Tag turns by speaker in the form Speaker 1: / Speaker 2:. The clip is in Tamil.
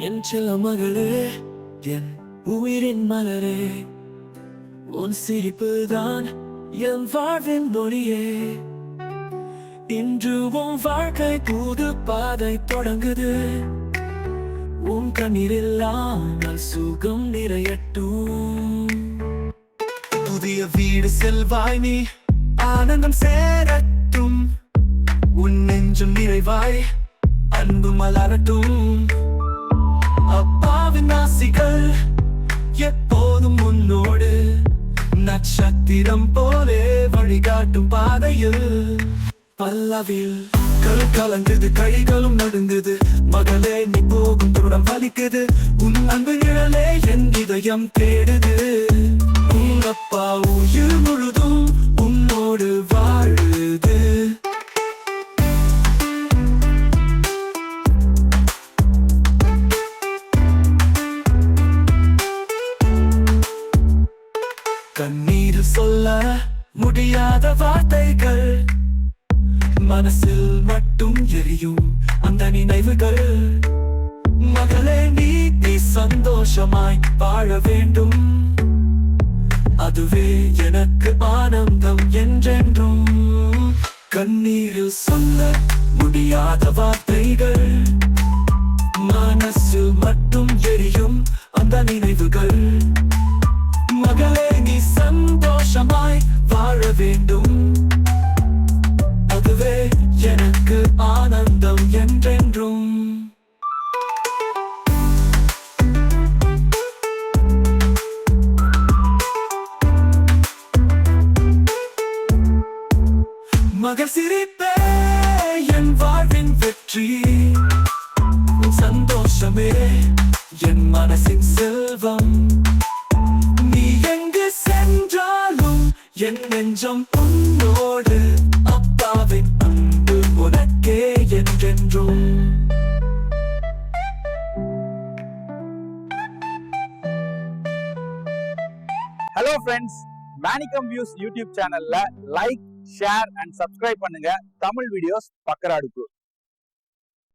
Speaker 1: என் செல்ல மகளே என் உயிரின் மலரே உன் சிரிப்பு தான் என் வாழ்வின் மொழியே இன்று உன் வாழ்க்கை புது பாதை தொடங்குது. உன் கண்ணீரில்லாமல் சுகம் நிறையட்டும். புதிய வீடு செல்வாய் நீ ஆனந்தம் சேரட்டும். உன் நெஞ்சும் நிறைவாய் அன்பு மலரட்டும். நட்சத்திரம் போலே வழிகாட்டும் பாதையில். பல்லவில் கல் கலந்தது கைகளும் நடுந்தது மகளே நீ போகும் தூரம் வலிக்குது. உன் அன்பு நிழலே என் இதயம் தேடுது. கண்ணீர் சொல்ல முடியாத வார்த்தைகள். மனசில் மட்டும் எரியும் அந்த நினைவுகள். மகளே நீ நீ சந்தோஷமாய் வாழ வேண்டும். அதுவே எனக்கு ஆனந்தம் என்றென்றும். கண்ணீரில் சொல்ல முடியாத மகர் சிரிப்பே என் வாழ்வின் வெற்றி. சந்தோஷமே என் மனசின் செல்வம். நீ எங்கு சென்றாலும் என் நெஞ்சம் உன்னோடு. அப்பாவின் அன்பு உனக்கே என்றென்றும்.
Speaker 2: Hello friends Manickam views YouTube சேனல்ல லைக் ஷேர் அண்ட் சப்ஸ்கிரைப் பண்ணுங்க. தமிழ் வீடியோஸ் பக்கராடுக்கு.